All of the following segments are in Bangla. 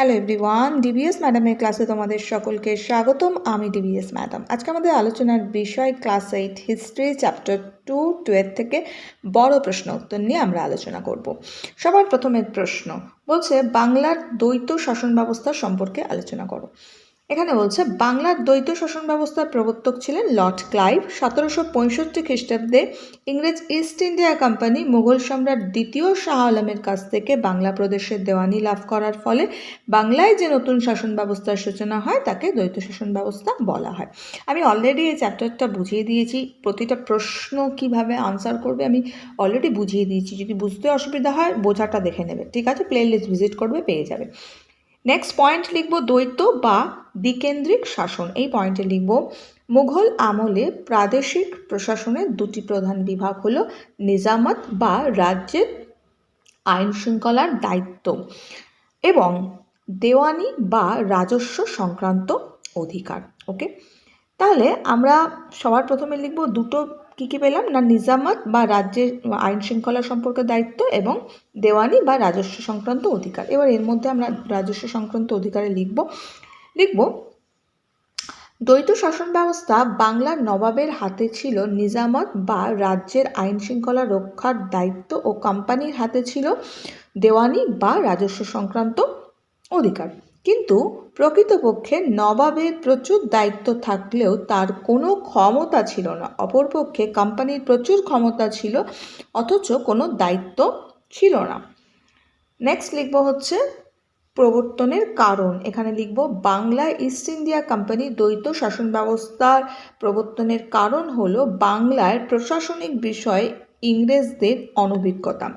হ্যালো এভরিওয়ান ডিবিএস ম্যাডামের ক্লাসে তোমাদের সকলকে স্বাগতম, আমি ডিবিএস ম্যাডাম আজকে আমাদের আলোচনার বিষয় class eight history chapter two twelve থেকে বড় প্রশ্ন উত্তর নিয়ে আমরা আলোচনা করব। সবার প্রথমের প্রশ্ন, বলছে বাংলার দ্বৈত শাসন ব্যবস্থা সম্পর্কে আলোচনা করো। এখানে বলছে, বাংলার দ্বৈত শাসন ব্যবস্থার প্রবর্তক ছিলেন লর্ড ক্লাইভ, সতেরোশো পঁয়ষট্টি খ্রিস্টাব্দে ইংরেজ ইস্ট ইন্ডিয়া কোম্পানি মুঘল সম্রাট দ্বিতীয় শাহ আলমের কাছ থেকে বাংলা প্রদেশের দেওয়ানি লাভ করার ফলে বাংলায় যে নতুন শাসন ব্যবস্থার সূচনা হয়, তাকে দ্বৈত শাসন ব্যবস্থা বলা হয়। আমি অলরেডি এই চ্যাপ্টারটা বুঝিয়ে দিয়েছি, প্রতিটা প্রশ্ন কীভাবে আনসার করবে আমি অলরেডি বুঝিয়ে দিয়েছি। যদি বুঝতে অসুবিধা হয়, বোঝাটা দেখে নেবে। ঠিক আছে? প্লে লিস্ট ভিজিট করবে, পেয়ে যাবে। নেক্সট পয়েন্ট লিখব দ্বৈত বা দ্বিকেন্দ্রিক শাসন। এই পয়েন্টে লিখব, মুঘল আমলে প্রাদেশিক প্রশাসনের দুটি প্রধান বিভাগ হলো নিজামত বা রাজ্যের আইন শৃঙ্খলার দায়িত্ব এবং দেওয়ানি বা রাজস্ব সংক্রান্ত অধিকার। ওকে তাহলে আমরা সবার প্রথমে লিখব দুটো কী কী পেলাম? না, নিজামত বা রাজ্যের আইন শৃঙ্খলা সম্পর্কে দায়িত্ব এবং দেওয়ানি বা রাজস্ব সংক্রান্ত অধিকার। এবার এর মধ্যে আমরা রাজস্ব সংক্রান্ত অধিকারে লিখব। লিখব, দ্বৈত শাসন ব্যবস্থা বাংলার নবাবের হাতে ছিল নিজামত বা রাজ্যের আইন শৃঙ্খলা রক্ষার দায়িত্ব ও কোম্পানির হাতে ছিল দেওয়ানি বা রাজস্ব সংক্রান্ত অধিকার। কিন্তু প্রকৃতপক্ষে নবাবের প্রচুর দায়িত্ব থাকলেও তার কোনো ক্ষমতা ছিল না। অপরপক্ষে কোম্পানির প্রচুর ক্ষমতা ছিল, অথচ কোনো দায়িত্ব ছিল না। নেক্সট লিখব হচ্ছে প্রবর্তনের কারণ। এখানে লিখব, বাংলা ইস্ট ইন্ডিয়া কোম্পানি দ্বৈত শাসন ব্যবস্থার প্রবর্তনের কারণ হলো বাংলার প্রশাসনিক বিষয়ে ইংরেজদের অনভিজ্ঞতা।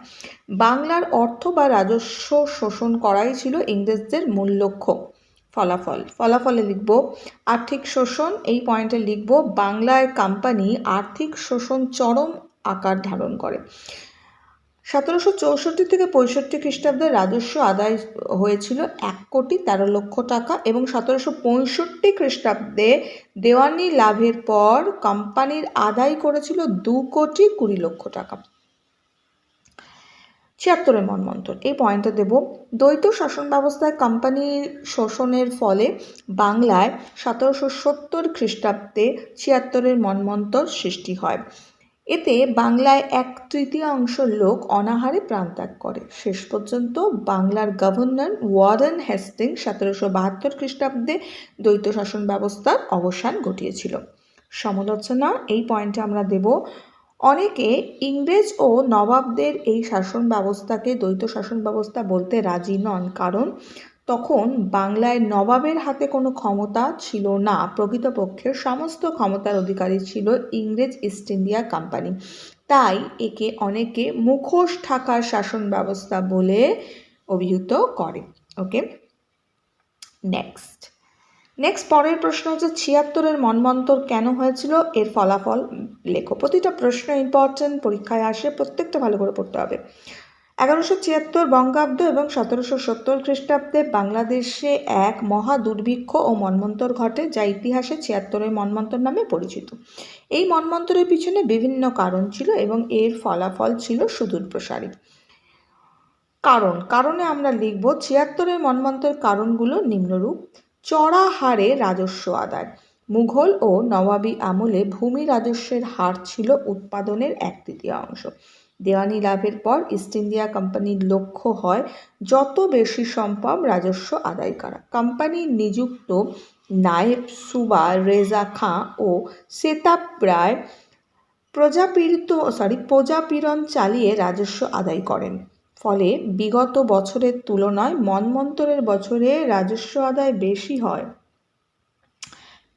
বাংলার অর্থ বা রাজস্ব শোষণ করাই ছিল ইংরেজদের মূল লক্ষ্য। ফলাফল, ফলাফলে লিখব, আর্থিক শোষণ, এই পয়েন্টে লিখব, বাংলায় কোম্পানি আর্থিক শোষণ চরম আকার ধারণ করে। সতেরোশো চৌষট্টি থেকে পঁয়ষট্টি খ্রিস্টাব্দে রাজস্ব আদায় হয়েছিল এক কোটি তেরো লক্ষ টাকা এবং সতেরোশো পঁয়ষট্টি খ্রিস্টাব্দে দেওয়ানি লাভের পর কোম্পানির আদায় করেছিল দু কোটি কুড়ি লক্ষ টাকা। ছিয়াত্তরের মনমন্ত্র এই পয়েন্টটা দেব, দ্বৈত শাসন ব্যবস্থায় কোম্পানির শোষণের ফলে বাংলায় সতেরোশো সত্তর খ্রিস্টাব্দে ছিয়াত্তরের মনমন্তর সৃষ্টি হয়। এতে বাংলায় এক তৃতীয়াংশ লোক অনাহারে প্রাণত্যাগ করে। শেষ পর্যন্ত বাংলার গভর্নর ওয়ারেন হেস্টিং সতেরোশো বাহাত্তর খ্রিস্টাব্দে দ্বৈত শাসন ব্যবস্থার অবসান ঘটিয়েছিল। সমালোচনা, এই পয়েন্টে আমরা দেব, অনেকে ইংরেজ ও নবাবদের এই শাসন ব্যবস্থাকে দ্বৈত শাসন ব্যবস্থা বলতে রাজি নন। কারণ তখন বাংলায় নবাবের হাতে কোনো ক্ষমতা ছিল না। প্রকৃতপক্ষে সমস্ত ক্ষমতার অধিকারী ছিল ইংরেজ ইস্ট ইন্ডিয়া কোম্পানি। তাই একে অনেকে মুখোশ ঢাকার শাসন ব্যবস্থা বলে অভিহিত করে। ওকে? নেক্সট নেক্সট পরের প্রশ্ন হচ্ছে, ছিয়াত্তরের মনমন্তর কেন হয়েছিল? এর ফলাফল লেখো। প্রতিটা প্রশ্ন ইম্পর্টেন্ট পরীক্ষায় আসে, প্রত্যেকটা ভালো করে পড়তে হবে। এগারোশো ছিয়াত্তর বঙ্গাব্দ এবং সতেরোশো সত্তর খ্রিস্টাব্দে বাংলাদেশে এক মহা দুর্ভিক্ষ ও মন্মন্তর ঘটে, যা ইতিহাসে ছিয়াত্তরের মন্মন্তর নামে পরিচিত। এই মন্মন্তরের পিছনে বিভিন্ন কারণ ছিল এবং এর ফলাফল ছিল সুদূর প্রসারী কারণ, কারণে আমরা লিখব, ছিয়াত্তরের মন্মন্তের কারণগুলো নিম্নরূপ। চড়া হারে রাজস্ব আদায়। মুঘল ও নবাবী আমলে ভূমি রাজস্বের হার ছিল উৎপাদনের এক তৃতীয়াংশ। দেওয়ানি লাভের পর ইস্ট ইন্ডিয়া কোম্পানির লক্ষ্য হয় যত বেশি সম্ভব রাজস্ব আদায় করা। কোম্পানির নিযুক্ত নায়েব সুবা রেজা খাঁ ও সেতাব রায় প্রজাপীড়িত সরি প্রজাপীড়ন চালিয়ে রাজস্ব আদায় করেন। ফলে বিগত বছরের তুলনায় মনমন্তরের বছরে রাজস্ব আদায় বেশি হয়।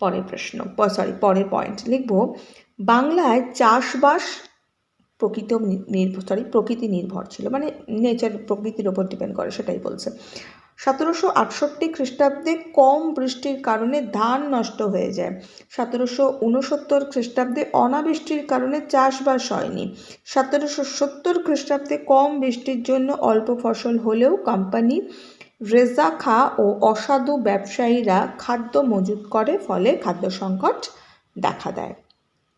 পরের প্রশ্ন সরি পরের পয়েন্ট লিখব। বাংলায় চাষবাস প্রকৃত নির্ভর সরি প্রকৃতি নির্ভর ছিল মানে নেচার প্রকৃতির ওপর ডিপেন্ড করে, সেটাই বলছে। সতেরোশো আটষট্টি খ্রিস্টাব্দে কম বৃষ্টির কারণে ধান নষ্ট হয়ে যায়। সতেরোশো উনসত্তর খ্রিস্টাব্দে অনাবৃষ্টির কারণে চাষবাস হয়নি। সতেরোশো সত্তর খ্রিস্টাব্দে কম বৃষ্টির জন্য অল্প ফসল হলেও কোম্পানি রেজা খা ও অসাধু ব্যবসায়ীরা খাদ্য মজুত করে, ফলে খাদ্য সংকট দেখা দেয়।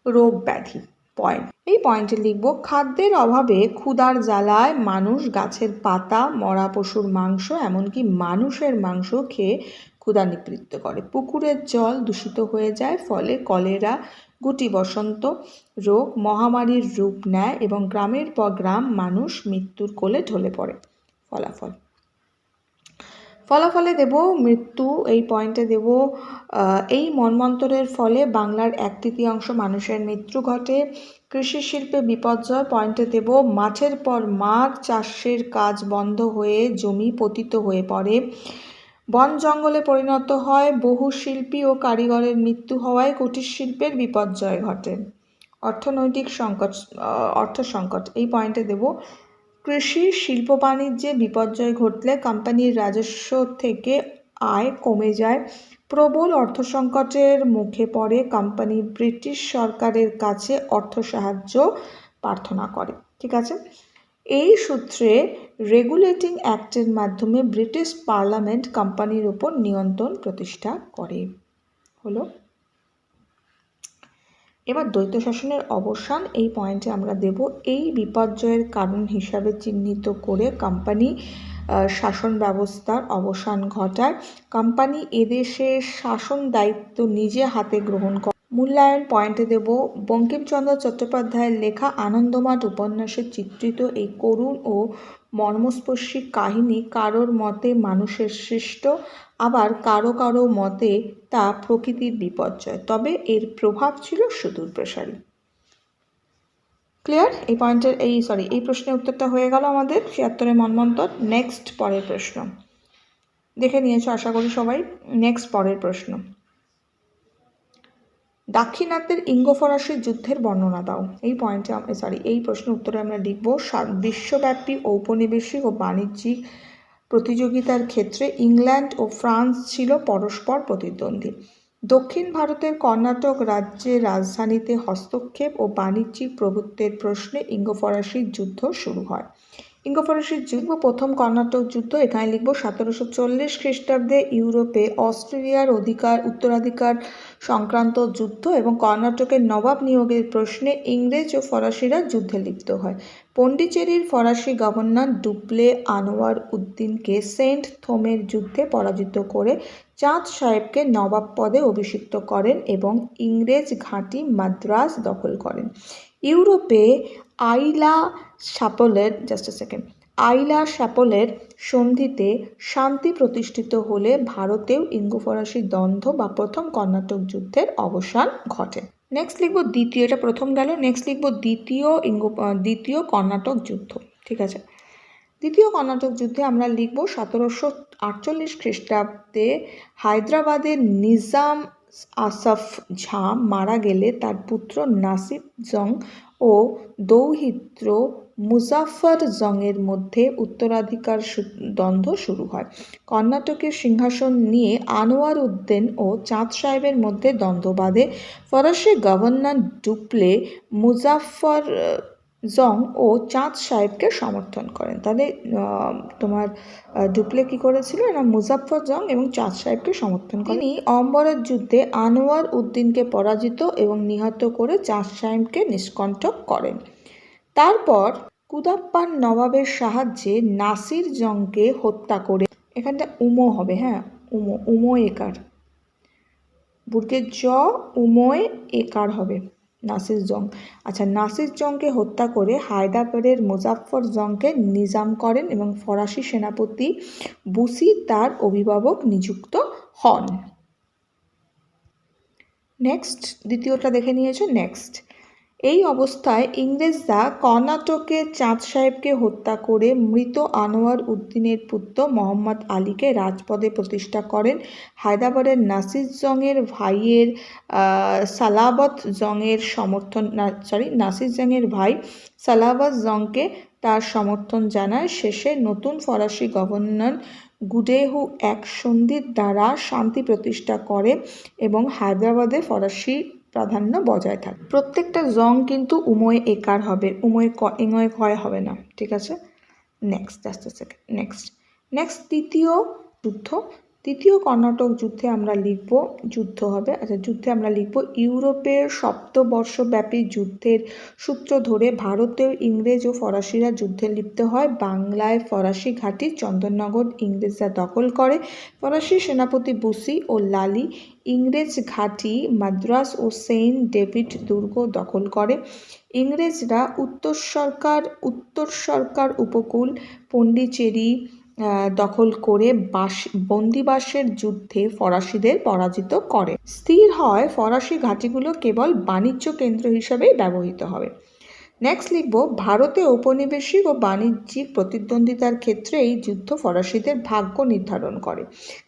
রোগ ব্যাধি। পয়েন্ট এই পয়েন্টে লিখব, খাদ্যের অভাবে ক্ষুধার জ্বালায় মানুষ গাছের পাতা, মরা পশুর মাংস, এমনকি মানুষের মাংস খেয়ে ক্ষুধা নিবৃত্ত করে। পুকুরের জল দূষিত হয়ে যায়, ফলে কলেরা, গুটি বসন্ত রোগ, মহামারীর রূপ নেয় এবং গ্রামের পর গ্রাম মানুষ মৃত্যুর কোলে ঢলে পড়ে। ফলাফল। ফলাফলে দেব মৃত্যু, এই পয়েন্টে দেব এই মন্বন্তরের ফলে বাংলার এক তৃতীয়াংশ মানুষের মৃত্যু ঘটে। কৃষি শিল্পে বিপর্যয়, পয়েন্টে দেব মাঠের পর মাঠ চাষের কাজ বন্ধ হয়ে জমি পতিত হয়ে পড়ে। বন জঙ্গলে পরিণত হয়, বহু শিল্পী ও কারিগরের মৃত্যু হওয়ায় কুটির শিল্পের বিপর্যয় ঘটে। অর্থনৈতিক সংকট অর্থ সংকট, এই পয়েন্টে দেব কৃষি, শিল্প বাণিজ্যে বিপর্যয় ঘটলে কোম্পানির রাজস্ব থেকে আয় কমে যায়। প্রবল অর্থ সংকটের মুখে পড়ে কোম্পানি ব্রিটিশ সরকারের কাছে অর্থ সাহায্য প্রার্থনা করে। ঠিক আছে? এই সূত্রে রেগুলেটিং অ্যাক্টের মাধ্যমে ব্রিটিশ পার্লামেন্ট কোম্পানির উপর নিয়ন্ত্রণ প্রতিষ্ঠা করে। হলো এবার দ্বৈত শাসনের অবসান, এই পয়েন্টে আমরা দেব এই বিপর্যয়ের কারণ হিসাবে চিহ্নিত করে কোম্পানি শাসন ব্যবস্থার অবসান ঘটায়। কোম্পানি এদেশে শাসন দায়িত্ব নিজে হাতে গ্রহণ করে মূল্যায়ন পয়েন্টে দেব, বঙ্কিমচন্দ্র চট্টোপাধ্যায়ের লেখা আনন্দমাঠ উপন্যাসে চিত্রিত এই করুণ ও মর্মস্পর্শী কাহিনী কারোর মতে মানুষের সৃষ্ট, আবার কারও কারও মতে তা প্রকৃতির বিপর্যয়। তবে এর প্রভাব ছিল সুদূর প্রসারী। ক্লিয়ার এই পয়েন্টের এই সরি এই প্রশ্নের উত্তরটা হয়ে গেল আমাদের। ছিয়াত্তরের মনমন্তর নেক্সট পরের প্রশ্ন। দেখে নিয়েছো আশা করি সবাই নেক্সট পরের প্রশ্ন। দাক্ষিণাত্যের ইঙ্গ ফরাসি যুদ্ধের বর্ণনা দাও। এই পয়েন্টে সরি এই প্রশ্নের উত্তরে আমরা লিখব বিশ্বব্যাপী ঔপনিবেশিক ও বাণিজ্যিক প্রতিযোগিতার ক্ষেত্রে ইংল্যান্ড ও ফ্রান্স ছিল পরস্পর প্রতিদ্বন্দ্বী। দক্ষিণ ভারতের কর্ণাটক রাজ্যের রাজধানীতে হস্তক্ষেপ ও বাণিজ্যিক প্রভুত্বের প্রশ্নে ইঙ্গ ফরাসি যুদ্ধ শুরু হয়। ইঙ্গ ফরাসির যুদ্ধ প্রথম কর্ণাটক যুদ্ধ, এখানে লিখব সতেরোশো চল্লিশ খ্রিস্টাব্দে ইউরোপে অস্ট্রেলিয়ার অধিকার, উত্তরাধিকার সংক্রান্ত যুদ্ধ এবং কর্ণাটকের নবাব নিয়োগের প্রশ্নে ইংরেজ ও ফরাসিরা যুদ্ধে লিপ্ত হয়। পন্ডিচেরির ফরাসি গভর্নর ডুপ্লে আনোয়ার উদ্দিনকে সেন্ট থোমের যুদ্ধে পরাজিত করে চাঁদ সাহেবকে নবাব পদে অভিষিক্ত করেন এবং ইংরেজ ঘাঁটি মাদ্রাজ দখল করেন। ইউরোপে আইলা সাপলের জাস্ট সেকেন্ড আইলা সাপলের সন্ধিতে শান্তি প্রতিষ্ঠিত হলে ভারতেও ইঙ্গো ফরাসি দ্বন্দ্ব বা প্রথম কর্ণাটক যুদ্ধের অবসান ঘটে। নেক্সট লিখব দ্বিতীয়, এটা প্রথম গেল। নেক্সট লিখব দ্বিতীয় ইঙ্গো দ্বিতীয় কর্ণাটক যুদ্ধ, ঠিক আছে? দ্বিতীয় কর্ণাটক যুদ্ধে আমরা লিখব সতেরোশো আটচল্লিশ খ্রিস্টাব্দে হায়দ্রাবাদের নিজাম আসফ ঝা মারা গেলে তার পুত্র নাসিব জং ও দৌহিত্র মুজাফর জংয়ের মধ্যে উত্তরাধিকার দ্বন্দ্ব শুরু হয়। কর্ণাটকের সিংহাসন নিয়ে আনোয়ার উদ্দিন ও চাঁদ সাহেবের মধ্যে দ্বন্দ্ব বাঁধে। ফরাসি গভর্নর ডুপ্লে মুজাফর জং ও চাঁদ সাহেবকে সমর্থন করেন। তাদের তোমার ডুপ্লে কি করেছিল? না মুজাফর জং এবং চাঁদ সাহেবকে সমর্থন করেন। তিনি অম্বরের যুদ্ধে আনোয়ার উদ্দিনকে পরাজিত এবং নিহত করে চাঁদ সাহেবকে নিষ্কণ্ঠক করেন। তারপর কুদাপ্পান নবাবের সাহায্যে নাসির জংকে হত্যা করে এখানটা উমো হবে হ্যাঁ উমো উমো একার। বুর্গের জ উমোয় একার হবে। নাসির জং। আচ্ছা নাসির জংকে হত্যা করে হায়দাবাদের মুজাফর জংকে নিজাম করেন এবং ফরাসি সেনাপতি বুসি তার অভিভাবক নিযুক্ত হন। নেক্সট দ্বিতীয়টা দেখে নিয়েছো। নেক্সট এই অবস্থায় ইংরেজরা কর্ণাটকের চাঁদ সাহেবকে হত্যা করে মৃত আনোয়ার উদ্দিনের পুত্র মোহাম্মদ আলীকে রাজপদে প্রতিষ্ঠা করেন। হায়দ্রাবাদের নাসির জংয়ের ভাইয়ের সালাবত জংয়ের সমর্থন সরি নাসির জংয়ের ভাই সালাবত জংকে তার সমর্থন জানায়। শেষে নতুন ফরাসি গভর্নর গুডেহু এক সন্ধির দ্বারা শান্তি প্রতিষ্ঠা করে এবং হায়দ্রাবাদে ফরাসি প্রাধান্য বজায় থাকে। প্রত্যেকটা জং কিন্তু উময় একার হবে, উময় ক এঙয় কয় হবে না, ঠিক আছে? Next just second next next তৃতীয় যুদ্ধ তৃতীয় কর্ণাটক যুদ্ধে আমরা লিখব যুদ্ধ হবে আচ্ছা যুদ্ধে আমরা লিখব ইউরোপের সপ্তবর্ষব্যাপী যুদ্ধের সূত্র ধরে ভারতীয় ইংরেজ ও ফরাসিরা যুদ্ধে লিপ্ত হয়। বাংলায় ফরাসি ঘাঁটি চন্দননগর ইংরেজরা দখল করে। ফরাসি সেনাপতি বুসি ও লালি ইংরেজ ঘাঁটি মাদ্রাস ও সেন্ট ডেভিড দুর্গ দখল করে। ইংরেজরা উত্তর সরকার উত্তর সরকার উপকূল পন্ডিচেরি আহ, দখল করে বাস বন্দিবাসের যুদ্ধে ফরাসিদের পরাজিত করে। স্থির হয় ফরাসি ঘাঁটিগুলো কেবল বাণিজ্য কেন্দ্র হিসাবেই ব্যবহৃত হবে। নেক্সট লিখব, ভারতে ঔপনিবেশিক ও বাণিজ্যিক প্রতিদ্বন্দ্বিতার ক্ষেত্রে এই যুদ্ধ ফরাসিদের ভাগ্য নির্ধারণ করে।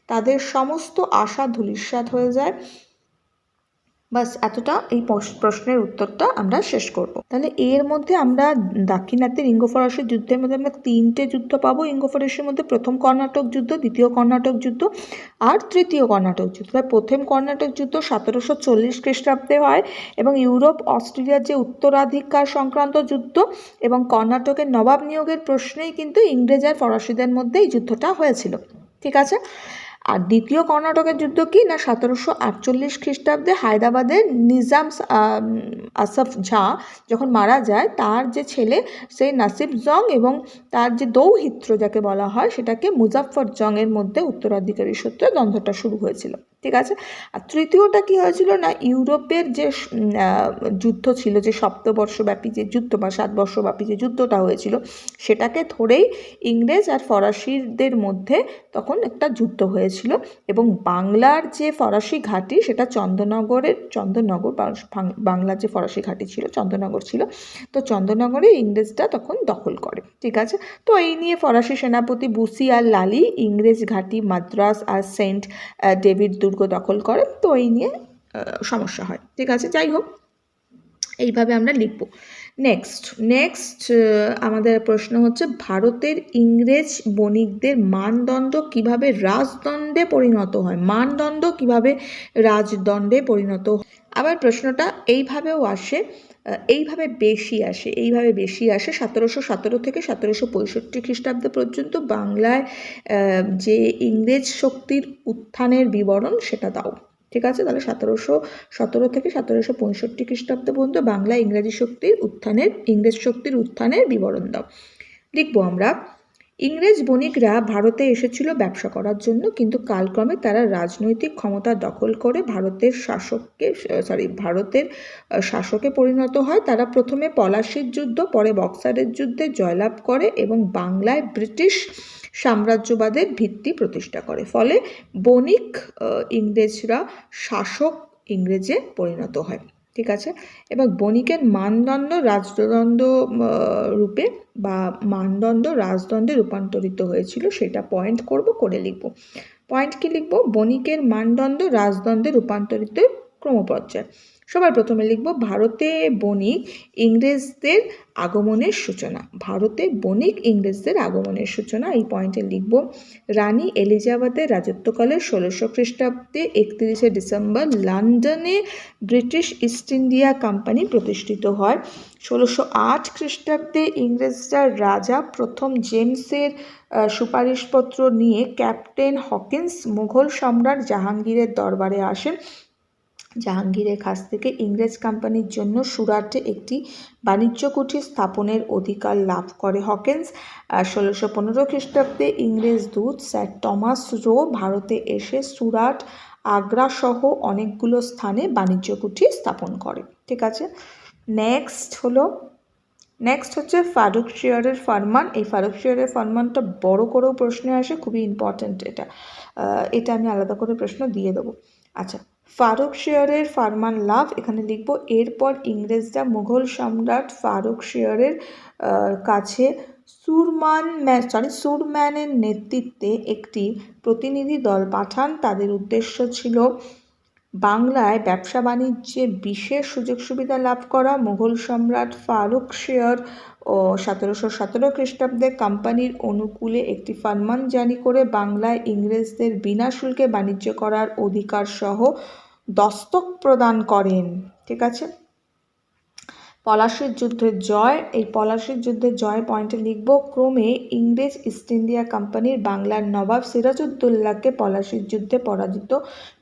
তাদের সমস্ত আশা ধূলিসাৎ হয়ে যায়। বাস, এতটা এই প্রশ্নের উত্তরটা আমরা শেষ করব। তাহলে এর মধ্যে আমরা দাক্ষিণাত্যের ইঙ্গ ফরাসি যুদ্ধের মধ্যে আমরা তিনটে যুদ্ধ পাবো। ইঙ্গ ফরাসির মধ্যে প্রথম কর্ণাটক যুদ্ধ, দ্বিতীয় কর্ণাটক যুদ্ধ আর তৃতীয় কর্ণাটক যুদ্ধ। প্রথম কর্ণাটক যুদ্ধ সতেরোশো চল্লিশ খ্রিস্টাব্দে হয় এবং ইউরোপ অস্ট্রেলিয়ার যে উত্তরাধিকার সংক্রান্ত যুদ্ধ এবং কর্ণাটকের নবাব নিয়োগের প্রশ্নেই কিন্তু ইংরেজ আর ফরাসিদের মধ্যে এই যুদ্ধটা হয়েছিল। ঠিক আছে? আর দ্বিতীয় কর্ণাটকের যুদ্ধ কি? না, সতেরোশো আটচল্লিশ খ্রিস্টাব্দে হায়দ্রাবাদের নিজাম আসফ ঝা যখন মারা যায়, তার যে ছেলে সেই নাসিব জং এবং তার যে দৌহিত্র, যাকে বলা হয়, সেটাকে মুজাফর জংয়ের মধ্যে উত্তরাধিকারী সূত্রে দ্বন্দ্বটা শুরু হয়েছিল। ঠিক আছে? আর তৃতীয়টা কি হয়েছিল না, ইউরোপের যে যুদ্ধ ছিল, যে সপ্তবর্ষব্যাপী যে যুদ্ধ বা সাত বর্ষব্যাপী যে যুদ্ধটা হয়েছিল, সেটাকে ধরেই ইংরেজ আর ফরাসিদের মধ্যে তখন একটা যুদ্ধ হয়েছিল এবং বাংলার যে ফরাসি ঘাঁটি, সেটা চন্দননগরের চন্দননগর বাংলার যে ফরাসি ঘাঁটি ছিল, চন্দননগর ছিল, তো চন্দননগরে ইংরেজরা তখন দখল করে, ঠিক আছে? তো এই নিয়ে ফরাসি সেনাপতি বুসি আর লালি ইংরেজ ঘাঁটি মাদ্রাস আর সেন্ট ডেভিড দুর্গ দখল করে, তো এই নিয়ে সমস্যা হয়। ঠিক আছে? যাই হোক, এইভাবে আমরা লিখব। নেক্সট নেক্সট আমাদের প্রশ্ন হচ্ছে, ভারতের ইংরেজ বণিকদের মানদণ্ড কীভাবে রাজদণ্ডে পরিণত হয়? মানদণ্ড কীভাবে রাজদণ্ডে পরিণত হয়? আবার প্রশ্নটা এইভাবেও আসে এইভাবে বেশি আসে, এইভাবে বেশি আসে সতেরোশো সতেরো থেকে সতেরোশো পঁয়ষট্টি খ্রিস্টাব্দ পর্যন্ত বাংলায় যে ইংরেজ শক্তির উত্থানের বিবরণ সেটা দাও। ঠিক আছে? তাহলে সতেরোশো সতেরো থেকে সতেরোশো পঁয়ষট্টি খ্রিস্টাব্দ পর্যন্ত বাংলা ইংরেজি শক্তির উত্থানের, ইংরেজ শক্তির উত্থানের বিবরণ দাও। লিখব আমরা ইংরেজ বণিকরা ভারতে এসেছিল ব্যবসা করার জন্য, কিন্তু কালক্রমে তারা রাজনৈতিক ক্ষমতা দখল করে ভারতের শাসককে, সরি, ভারতের শাসকে পরিণত হয়। তারা প্রথমে পলাশির যুদ্ধ, পরে বক্সারের যুদ্ধে জয়লাভ করে এবং বাংলায় ব্রিটিশ সাম্রাজ্যবাদের ভিত্তি প্রতিষ্ঠা করে। ফলে বণিক ইংরেজরা শাসক ইংরেজে পরিণত হয়। ঠিক আছে? এবার বণিকের মানদণ্ড রাজদণ্ড রূপে বা মানদণ্ড রাজদণ্ডে রূপান্তরিত হয়েছিল, সেটা পয়েন্ট করব, করে লিখব। পয়েন্ট কি লিখব? বণিকের মানদণ্ড রাজদণ্ডে রূপান্তরিত ক্রমপর্যায়। সবার প্রথমে লিখব, ভারতে বণিক ইংরেজদের আগমনের সূচনা। ভারতে বণিক ইংরেজদের আগমনের সূচনা, এই পয়েন্টে লিখব, রানী এলিজাবেথের রাজত্বকালে ষোলোশো খ্রিস্টাব্দে একত্রিশে ডিসেম্বর লন্ডনে ব্রিটিশ ইস্ট ইন্ডিয়া কোম্পানি প্রতিষ্ঠিত হয়। ষোলোশো আট খ্রিস্টাব্দে ইংরেজরা রাজা প্রথম জেমসের সুপারিশপত্র নিয়ে ক্যাপ্টেন হকিন্স মুঘল সম্রাট জাহাঙ্গীরের দরবারে আসেন। জাহাঙ্গীরের কাছ থেকে ইংরেজ কোম্পানির জন্য সুরাটে একটি বাণিজ্য কুঠি স্থাপনের অধিকার লাভ করে হকেন্স। ষোলোশো পনেরো খ্রিস্টাব্দে ইংরেজ দূত স্যার টমাস রো ভারতে এসে সুরাট, আগ্রা সহ অনেকগুলো স্থানে বাণিজ্য কুঠি স্থাপন করে। ঠিক আছে? নেক্সট হলো নেক্সট হচ্ছে ফারুক শিয়ারের ফরমান। এই ফারুক শিয়ারের ফরমানটা বড় করেও প্রশ্নে আসে, খুবই ইম্পর্ট্যান্ট এটা। এটা আমি আলাদা করে প্রশ্ন দিয়ে দেবো। আচ্ছা ফারুক শেয়ারের ফার্মান লাভ, এখানে লিখব, এরপর ইংরেজরা মুঘল সম্রাট ফারুক শেয়ারের কাছে সুরমান সরি সুরম্যানের নেতৃত্বে একটি প্রতিনিধি দল পাঠান। তাদের উদ্দেশ্য ছিল বাংলায় ব্যবসা বাণিজ্যে বিশেষ সুযোগ সুবিধা লাভ করা মুঘল সম্রাট ফারুক শেয়ার ও সতেরোশো সতেরো খ্রিস্টাব্দে কোম্পানির অনুকূলে একটি ফরমান জারি করে বাংলায় ইংরেজদের বিনা শুল্কে বাণিজ্য করার অধিকার সহ দস্তক প্রদান করেন। ঠিক আছে? পলাশির যুদ্ধের জয়, এই পলাশির যুদ্ধের জয় পয়েন্টে লিখব, ক্রমে ইংরেজ ইস্ট ইন্ডিয়া কোম্পানির বাংলার নবাব সিরাজউদ্দৌলাকে পলাশির যুদ্ধে পরাজিত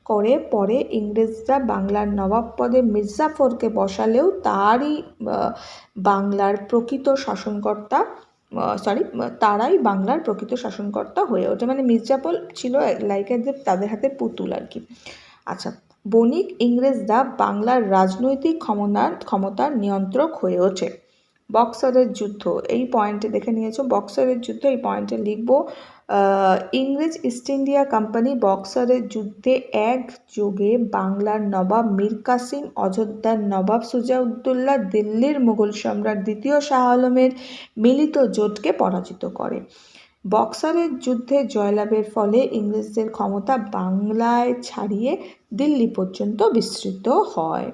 করে পরে ইংরেজরা বাংলার নবাব পদে মির্জাফরকে বসালেও তারই বাংলার প্রকৃত শাসনকর্তা সরি তারাই বাংলার প্রকৃত শাসনকর্তা হয়ে ওঠে। মানে মির্জাফর ছিল লাইক যে তাদের হাতে পুতুল আর কি। আচ্ছা বণিক ইংরেজরা বাংলার রাজনৈতিক ক্ষমতার ক্ষমতার নিয়ন্ত্রক হয়ে ওঠে। বক্সারের যুদ্ধ, এই পয়েন্টে দেখে নিয়েছো, বক্সারের যুদ্ধ এই পয়েন্টে লিখব ইংরেজ ইস্ট ইন্ডিয়া কোম্পানি বক্সারের যুদ্ধে একযোগে বাংলার নবাব মীর কাসিম, অযোধ্যার নবাব সুজাউদ্দৌলা, দিল্লির মুঘল সম্রাট দ্বিতীয় শাহ আলমের মিলিত জোটকে পরাজিত করে। বক্সারের যুদ্ধে জয়লাভের ফলে ইংরেজদের ক্ষমতা বাংলায় ছাড়িয়ে দিল্লি পর্যন্ত বিস্তৃত হয়।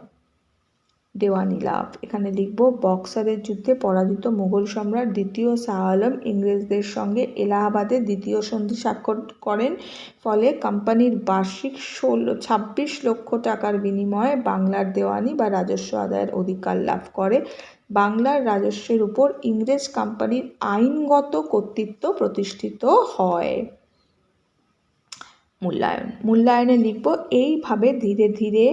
দেওয়ানি লাভ। এখানে লিখব, বক্সারের যুদ্ধে পরাজিত মুঘল সম্রাট দ্বিতীয় শাহ আলম ইংরেজদের সঙ্গে এলাহাবাদে দ্বিতীয় সন্ধি স্বাক্ষর করেন। ফলে কোম্পানির বার্ষিক ষোলো, ছাব্বিশ লক্ষ টাকার বিনিময়ে বাংলার দেওয়ানি বা রাজস্ব আদায়ের অধিকার লাভ করে। বাংলার রাজস্বের উপর ইংরেজ কোম্পানির আইনগত কর্তৃত্ব প্রতিষ্ঠিত হয়। মূল্যায়ন। মূল্যায়নে লিখব, এইভাবে ধীরে ধীরে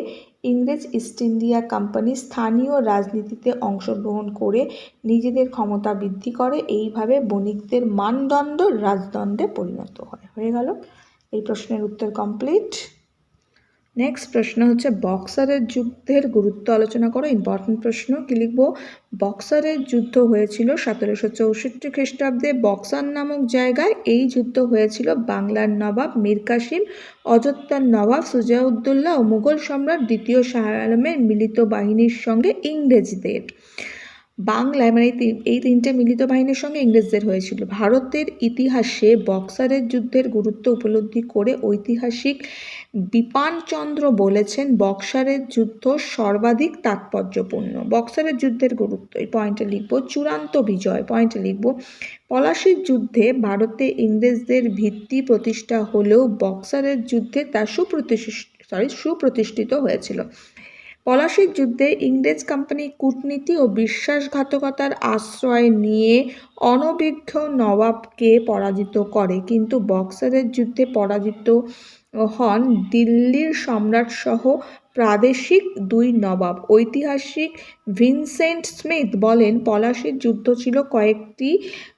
ইংরেজ ইস্ট ইন্ডিয়া কোম্পানি স্থানীয় রাজনীতিতে অংশগ্রহণ করে নিজেদের ক্ষমতা বৃদ্ধি করে, এইভাবে বণিকদের মানদণ্ড রাজদণ্ডে পরিণত হয়। হয়ে গেল। এই প্রশ্নের উত্তর কমপ্লিট নেক্সট প্রশ্ন হচ্ছে বক্সারের যুদ্ধের গুরুত্ব আলোচনা করো। ইম্পর্টেন্ট প্রশ্ন, কি লিখব? বক্সারের যুদ্ধ হয়েছিল সতেরোশো চৌষট্টি খ্রিস্টাব্দে। বক্সার নামক জায়গায় এই যুদ্ধ হয়েছিল বাংলার নবাব মীর কাসিম অযোধ্যার নবাব সুজাউদ্দৌলা ও মুঘল সম্রাট দ্বিতীয় শাহ আলমের মিলিত বাহিনীর সঙ্গে ইংরেজদের। বাংলায় মানে এই তিনটে মিলিত বাহিনীর সঙ্গে ইংরেজদের হয়েছিল। ভারতের ইতিহাসে বক্সারের যুদ্ধের গুরুত্ব উপলব্ধি করে ঐতিহাসিক বিপানচন্দ্র বলেছেন, বক্সারের যুদ্ধ সর্বাধিক তাৎপর্যপূর্ণ। বক্সারের যুদ্ধের গুরুত্ব, এই পয়েন্টে লিখব, চূড়ান্ত বিজয় পয়েন্টে লিখব, পলাশির যুদ্ধে ভারতে ইংরেজদের ভিত্তি প্রতিষ্ঠা হলেও বক্সারের যুদ্ধে তা সুপ্রতিষ্ঠিত সরি সুপ্রতিষ্ঠিত হয়েছিল। পলাশির যুদ্ধে ইংরেজ কোম্পানি কূটনীতি ও বিশ্বাসঘাতকতার আশ্রয় নিয়ে অনভিজ্ঞ নবাবকে পরাজিত করে। কিন্তু বক্সারের যুদ্ধে পরাজিত হন দিল্লির সম্রাটসহ প্রাদেশিক দুই নবাব। ঐতিহাসিক ভিনসেন্ট স্মিথ বলেন, পলাশির যুদ্ধ ছিল কয়েকটি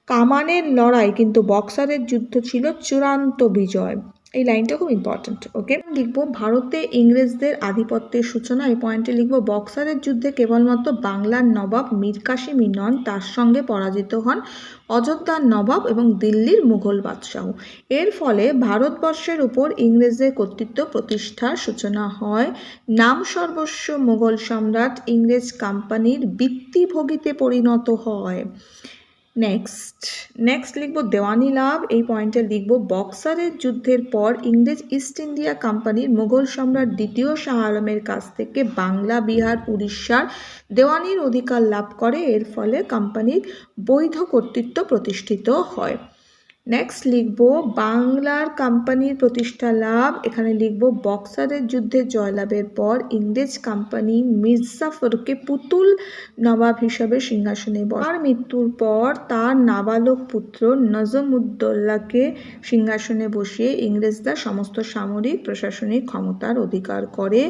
কামানের লড়াই, কিন্তু বক্সারের যুদ্ধ ছিল চূড়ান্ত বিজয়। এই লাইনটা খুব ইম্পর্ট্যান্ট ওকে লিখব, ভারতে ইংরেজদের আধিপত্যের সূচনা। এই পয়েন্টে লিখব, বক্সারের যুদ্ধে কেবলমাত্র বাংলার নবাব মীর কাসিমই নন, তার সঙ্গে পরাজিত হন অযোধ্যার নবাব এবং দিল্লির মুঘল বাদশাহ। এর ফলে ভারতবর্ষের উপর ইংরেজদের কর্তৃত্ব প্রতিষ্ঠার সূচনা হয়। নাম সর্বস্ব মুঘল সম্রাট ইংরেজ কোম্পানির বৃত্তিভোগীতে পরিণত হয়। নেক্সট নেক্সট লিখব দেওয়ানি লাভ। এই পয়েন্টে লিখব, বক্সারের যুদ্ধের পর ইংরেজ ইস্ট ইন্ডিয়া কোম্পানির মুঘল সম্রাট দ্বিতীয় শাহ আলমের কাছ থেকে বাংলা, বিহার, উড়িষ্যার দেওয়ানির অধিকার লাভ করে। এর ফলে কোম্পানির বৈধ কর্তৃত্ব প্রতিষ্ঠিত হয়। নেক্সট লিখব, বাংলার কোম্পানির প্রতিষ্ঠা লাভ। এখানে লিখব, বক্সারের যুদ্ধে জয়লাভের পর ইংরেজ কোম্পানি মির্জাফরকে পুতুল নবাব হিসাবে সিংহাসনে বসায়। তার মৃত্যুর পর তার নাবালক পুত্র নজমুদ্দৌলাকে সিংহাসনে বসিয়ে ইংরেজরা সমস্ত সামরিক, প্রশাসনিক ক্ষমতার অধিকার করে।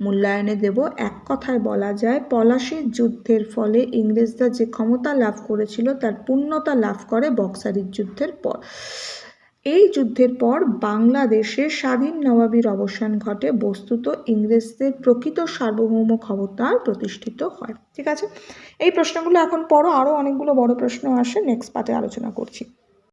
মূল্যায়নে দেব। এক কথায় বলা যায়, পলাশির যুদ্ধের ফলে ইংরেজরা যে ক্ষমতা লাভ করেছিল, তার পূর্ণতা লাভ করে বক্সারির যুদ্ধের পর। এই যুদ্ধের পর বাংলাদেশে স্বাধীন নবাবীর অবসান ঘটে। বস্তুত ইংরেজদের প্রকৃত সার্বভৌম ক্ষমতা প্রতিষ্ঠিত হয়। ঠিক আছে? এই প্রশ্নগুলো এখন পড়ো। আরও অনেকগুলো বড় প্রশ্ন আসে। নেক্সট পার্টে আলোচনা করছি।